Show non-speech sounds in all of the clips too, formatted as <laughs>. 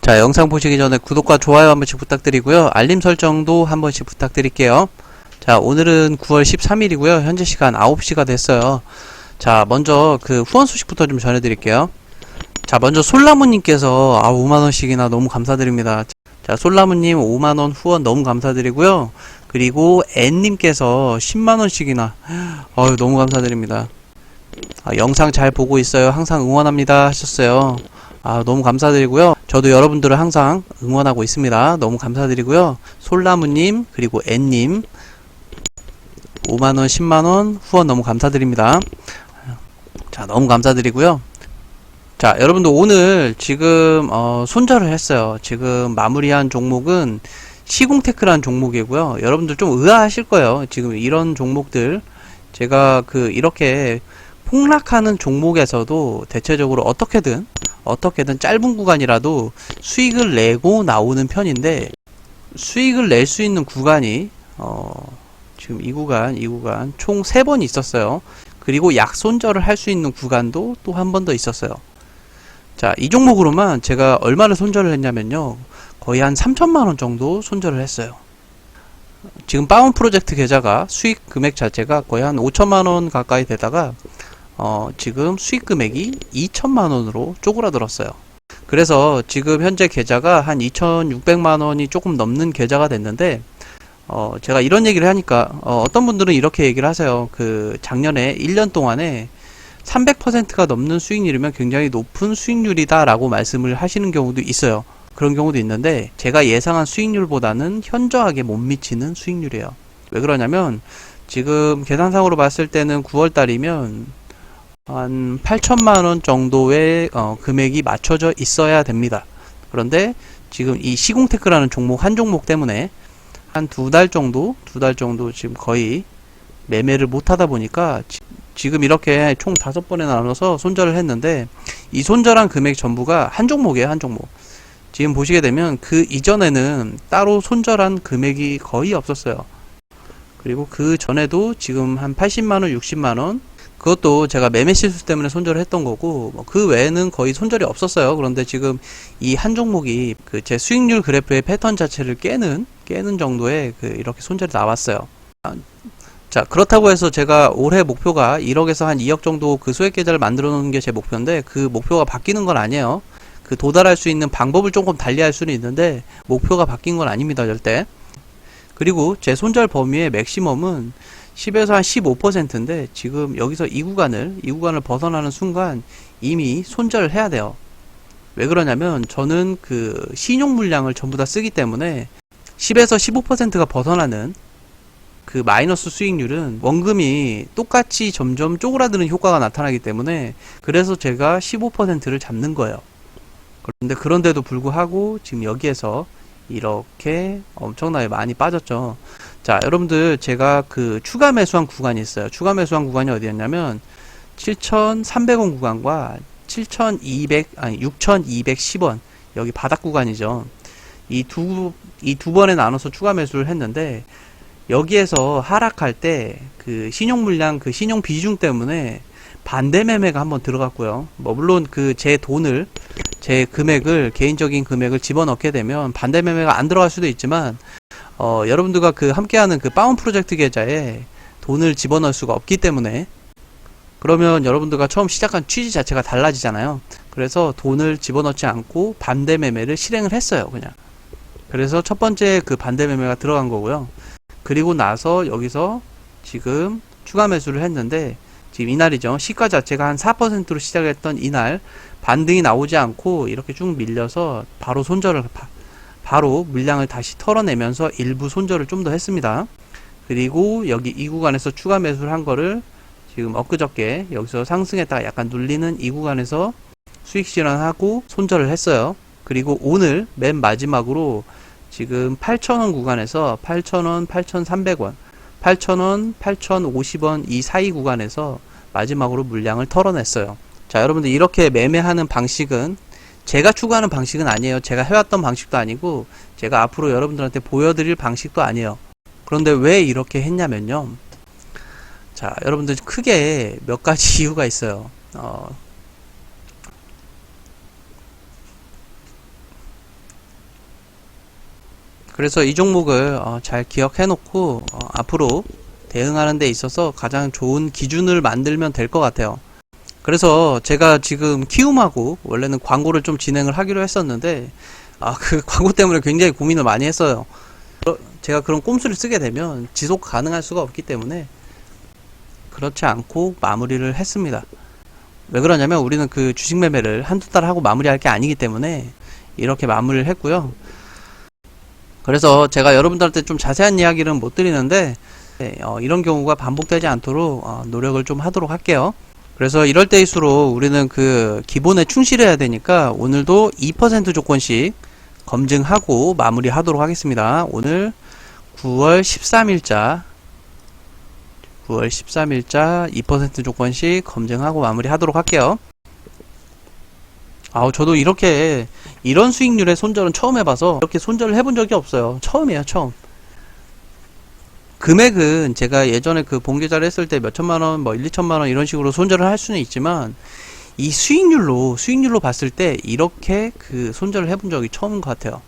자 영상 보시기 전에 구독과 좋아요 한 번씩 부탁드리고요. 알림 설정도 한 번씩 부탁드릴게요. 자 오늘은 9월 13일이고요. 현재 시간 9시가 됐어요. 자 먼저 그 후원 소식부터 좀 전해드릴게요. 자 먼저 솔라무님께서 아 5만원씩이나 너무 감사드립니다. 자 솔라무님 5만원 후원 너무 감사드리고요. 그리고 앤님께서 10만원씩이나 어유 너무 감사드립니다. 아, 영상 잘 보고 있어요. 항상 응원합니다 하셨어요. 아, 너무 감사드리고요. 저도 여러분들을 항상 응원하고 있습니다. 너무 감사드리고요. 솔나무님, 그리고 앤님, 5만원, 10만원 후원 너무 감사드립니다. 자, 너무 감사드리고요. 자, 여러분들 오늘 지금, 어, 손절을 했어요. 지금 마무리한 종목은 시공테크란 종목이고요. 여러분들 좀 의아하실 거예요. 지금 이런 종목들. 제가 그, 이렇게 폭락하는 종목에서도 대체적으로 어떻게든 어떻게든 짧은 구간이라도 수익을 내고 나오는 편인데 수익을 낼 수 있는 구간이 어 지금 이 구간, 이 구간 총 세 번 있었어요. 그리고 약손절을 할 수 있는 구간도 또 한 번 더 있었어요. 자, 이 종목으로만 제가 얼마를 손절을 했냐면요. 거의 한 3천만 원 정도 손절을 했어요. 지금 바운 프로젝트 계좌가 수익 금액 자체가 거의 한 5천만 원 가까이 되다가 어, 지금 수익 금액이 2천만 원으로 쪼그라들었어요. 그래서 지금 현재 계좌가 한 2,600만 원이 조금 넘는 계좌가 됐는데 어, 제가 이런 얘기를 하니까 어, 어떤 분들은 이렇게 얘기를 하세요. 그 작년에 1년 동안에 300%가 넘는 수익률이면 굉장히 높은 수익률이다라고 말씀을 하시는 경우도 있어요. 그런 경우도 있는데 제가 예상한 수익률보다는 현저하게 못 미치는 수익률이에요. 왜 그러냐면 지금 계산상으로 봤을 때는 9월 달이면 한 8천만 원 정도의 어, 금액이 맞춰져 있어야 됩니다. 그런데 지금 이 시공테크라는 종목 한 종목 때문에 한 두 달 정도 두 달 정도 지금 거의 매매를 못 하다 보니까 지금 이렇게 총 다섯 번에 나눠서 손절을 했는데 이 손절한 금액 전부가 한 종목이에요 한 종목 지금 보시게 되면 그 이전에는 따로 손절한 금액이 거의 없었어요 그리고 그 전에도 지금 한 80만원 60만원 그것도 제가 매매 실수 때문에 손절을 했던 거고 뭐 그 외에는 거의 손절이 없었어요. 그런데 지금 이 한 종목이 그 제 수익률 그래프의 패턴 자체를 깨는 깨는 정도의 그 이렇게 손절이 나왔어요. 자 그렇다고 해서 제가 올해 목표가 1억에서 한 2억 정도 그 수액 계좌를 만들어 놓는 게 제 목표인데 그 목표가 바뀌는 건 아니에요. 그 도달할 수 있는 방법을 조금 달리할 수는 있는데 목표가 바뀐 건 아닙니다 절대. 그리고 제 손절 범위의 맥시멈은 10에서 한 15%인데 지금 여기서 이 구간을 이 구간을 벗어나는 순간 이미 손절을 해야 돼요. 왜 그러냐면 저는 그 신용 물량을 전부 다 쓰기 때문에 10에서 15%가 벗어나는 그 마이너스 수익률은 원금이 똑같이 점점 쪼그라드는 효과가 나타나기 때문에 그래서 제가 15%를 잡는 거예요. 그런데 그런데도 불구하고 지금 여기에서 이렇게 엄청나게 많이 빠졌죠. 자 여러분들 제가 그 추가 매수한 구간이 있어요. 추가 매수한 구간이 어디였냐면 7,300원 구간과 7,200 아니 6,210원. 여기 바닥 구간이죠. 이 두 이 두 번에 나눠서 추가 매수를 했는데 여기에서 하락할 때 그 신용 물량 그 신용 비중 때문에 반대 매매가 한번 들어갔고요. 뭐 물론 그 제 돈을 제 금액을 개인적인 금액을 집어넣게 되면 반대 매매가 안 들어갈 수도 있지만 어, 여러분들과 그 함께하는 그 파운 프로젝트 계좌에 돈을 집어넣을 수가 없기 때문에 그러면 여러분들과 처음 시작한 취지 자체가 달라지잖아요. 그래서 돈을 집어넣지 않고 반대 매매를 실행을 했어요, 그냥. 그래서 첫 번째 그 반대 매매가 들어간 거고요. 그리고 나서 여기서 지금 추가 매수를 했는데 지금 이날이죠. 시가 자체가 한 4%로 시작했던 이날 반등이 나오지 않고 이렇게 쭉 밀려서 바로 손절을 바로 물량을 다시 털어내면서 일부 손절을 좀 더 했습니다. 그리고 여기 이 구간에서 추가 매수를 한 거를 지금 엊그저께 여기서 상승했다가 약간 눌리는 이 구간에서 수익 실현하고 손절을 했어요. 그리고 오늘 맨 마지막으로 지금 8,000원 구간에서 8,000원, 8,300원, 8,000원, 8,050원 이 사이 구간에서 마지막으로 물량을 털어냈어요. 자, 여러분들 이렇게 매매하는 방식은 제가 추구하는 방식은 아니에요. 제가 해왔던 방식도 아니고 제가 앞으로 여러분들한테 보여드릴 방식도 아니에요. 그런데 왜 이렇게 했냐면요. 자, 여러분들 크게 몇 가지 <laughs> 이유가 있어요. 어, 그래서 이 종목을 어, 잘 기억해 놓고 어, 앞으로 대응하는 데 있어서 가장 좋은 기준을 만들면 될 것 같아요. 그래서 제가 지금 키움하고 원래는 광고를 좀 진행을 하기로 했었는데 아 그 <laughs> 광고 때문에 굉장히 고민을 많이 했어요. 어, 제가 그런 꼼수를 쓰게 되면 지속 가능할 수가 없기 때문에 그렇지 않고 마무리를 했습니다. 왜 그러냐면 우리는 그 주식 매매를 한두 달 하고 마무리할 게 아니기 때문에 이렇게 마무리를 했고요. 그래서 제가 여러분들한테 좀 자세한 이야기는 못 드리는데 네, 어, 이런 경우가 반복되지 않도록 어, 노력을 좀 하도록 할게요. 그래서 이럴 때일수록 우리는 그 기본에 충실해야 되니까 오늘도 2% 조건씩 검증하고 마무리하도록 하겠습니다. 오늘 9월 13일자 9월 13일자 2% 조건씩 검증하고 마무리하도록 할게요. 아우 저도 이렇게 이런 수익률의 손절은 처음 해봐서 이렇게 손절을 해본 적이 없어요. 처음이에요, 처음. 금액은 제가 예전에 그 봉계자를 했을 때 몇 천만 원, 뭐 1, 2천만 원 이런 식으로 손절을 할 수는 있지만 이 수익률로 수익률로 봤을 때 이렇게 그 손절을 해본 적이 처음인 것 같아요.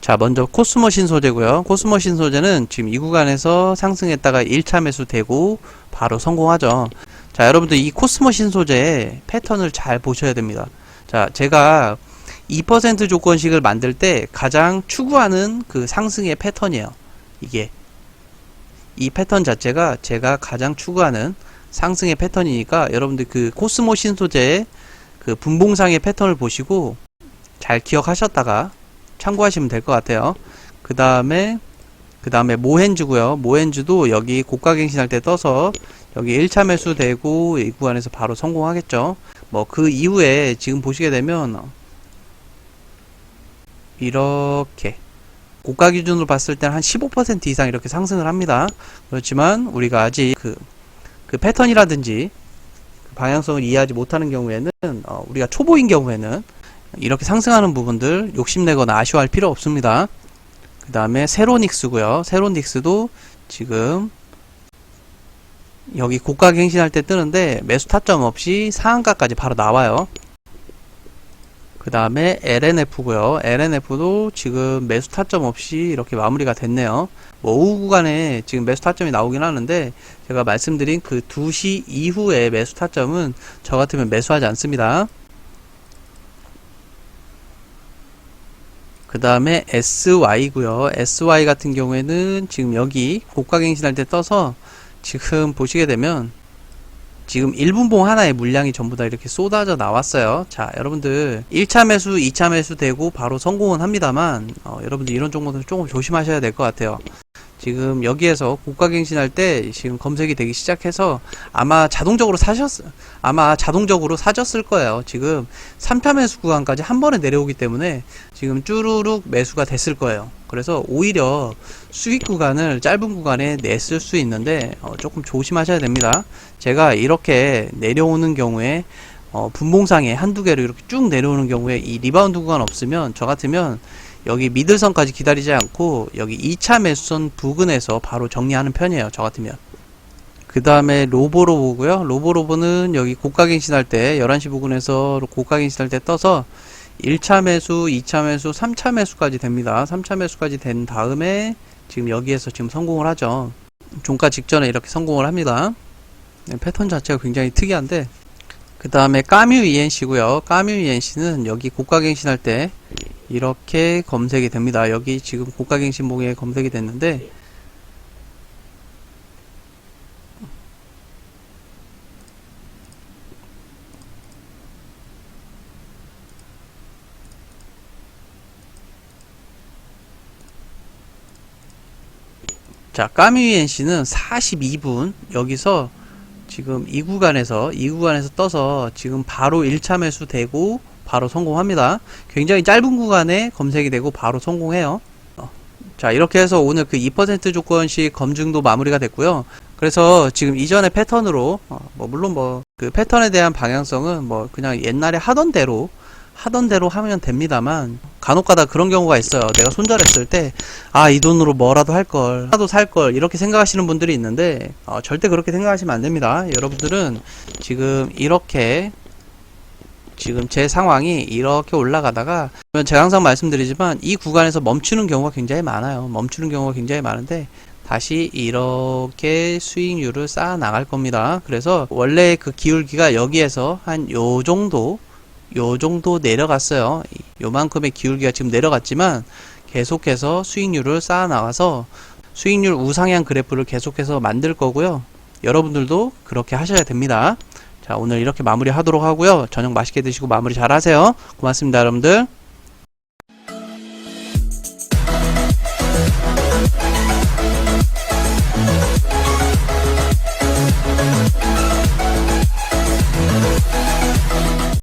자, 먼저 코스모 신소재고요. 코스모 신소재는 지금 이 구간에서 상승했다가 1차 매수되고 바로 성공하죠. 자, 여러분들 이 코스모 신소재의 패턴을 잘 보셔야 됩니다. 자, 제가 2% 조건식을 만들 때 가장 추구하는 그 상승의 패턴이에요. 이게 이 패턴 자체가 제가 가장 추구하는 상승의 패턴이니까 여러분들 그 코스모 신소재의 그 분봉상의 패턴을 보시고 잘 기억하셨다가 참고하시면 될 것 같아요. 그 다음에 그 다음에 모헨즈고요. 모헨즈도 여기 고가갱신할 때 떠서 여기 1차 매수 되고 이 구간에서 바로 성공하겠죠. 뭐 그 이후에 지금 보시게 되면 이렇게 고가 기준으로 봤을 때는 한 15% 이상 이렇게 상승을 합니다. 그렇지만 우리가 아직 그, 그 패턴이라든지 그 방향성을 이해하지 못하는 경우에는 어, 우리가 초보인 경우에는 이렇게 상승하는 부분들 욕심내거나 아쉬워할 필요 없습니다. 그 다음에 세로닉스고요. 세로닉스도 지금 여기 고가 갱신할 때 뜨는데 매수 타점 없이 상한가까지 바로 나와요. 그 다음에 LNF고요. LNF도 지금 매수 타점 없이 이렇게 마무리가 됐네요. 뭐 오후 구간에 지금 매수 타점이 나오긴 하는데 제가 말씀드린 그 2시 이후에 매수 타점은 저 같으면 매수하지 않습니다. 그 다음에 SY고요. SY 같은 경우에는 지금 여기 고가 갱신할 때 떠서 지금 보시게 되면 지금 1분봉 하나의 물량이 전부 다 이렇게 쏟아져 나왔어요. 자, 여러분들 1차 매수, 2차 매수 되고 바로 성공은 합니다만 어, 여러분들 이런 종목들 조금 조심하셔야 될 것 같아요. 지금 여기에서 고가갱신할 때 지금 검색이 되기 시작해서 아마 자동적으로 사셨 아마 자동적으로 사졌을 거예요. 지금 3차 매수 구간까지 한 번에 내려오기 때문에 지금 쭈루룩 매수가 됐을 거예요. 그래서 오히려 수익 구간을 짧은 구간에 냈을 수 있는데 어, 조금 조심하셔야 됩니다. 제가 이렇게 내려오는 경우에 어, 분봉상에 한두 개로 이렇게 쭉 내려오는 경우에 이 리바운드 구간 없으면 저 같으면 여기 미들선까지 기다리지 않고 여기 2차 매수선 부근에서 바로 정리하는 편이에요. 저 같으면. 그 다음에 로보로보고요. 로보로보는 여기 고가갱신할 때 11시 부근에서 고가갱신할 때 떠서 1차 매수, 2차 매수, 3차 매수까지 됩니다. 3차 매수까지 된 다음에 지금 여기에서 지금 성공을 하죠. 종가 직전에 이렇게 성공을 합니다. 네, 패턴 자체가 굉장히 특이한데 그 다음에 까뮤 ENC고요. 까뮤 ENC는 여기 고가갱신 할 때 이렇게 검색이 됩니다. 여기 지금 고가갱신봉에 검색이 됐는데 자, 까뮤이엔씨는 42분 여기서 지금 이 구간에서 이 구간에서 떠서 지금 바로 1차 매수 되고 바로 성공합니다. 굉장히 짧은 구간에 검색이 되고 바로 성공해요. 어. 자, 이렇게 해서 오늘 그 2% 조건식 검증도 마무리가 됐고요. 그래서 지금 이전의 패턴으로 어, 뭐 물론 뭐 그 패턴에 대한 방향성은 뭐 그냥 옛날에 하던 대로 하던 대로 하면 됩니다만 간혹가다 그런 경우가 있어요. 내가 손절했을 때 아 이 돈으로 뭐라도 할 걸, 하도 살 걸 이렇게 생각하시는 분들이 있는데 어, 절대 그렇게 생각하시면 안 됩니다. 여러분들은 지금 이렇게 지금 제 상황이 이렇게 올라가다가 제가 항상 말씀드리지만 이 구간에서 멈추는 경우가 굉장히 많아요. 멈추는 경우가 굉장히 많은데 다시 이렇게 수익률을 쌓아 나갈 겁니다. 그래서 원래 그 기울기가 여기에서 한 요 정도 요 정도 내려갔어요. 요만큼의 기울기가 지금 내려갔지만 계속해서 수익률을 쌓아 나가서 수익률 우상향 그래프를 계속해서 만들 거고요. 여러분들도 그렇게 하셔야 됩니다. 자, 오늘 이렇게 마무리 하도록 하고요. 저녁 맛있게 드시고 마무리 잘 하세요. 고맙습니다, 여러분들.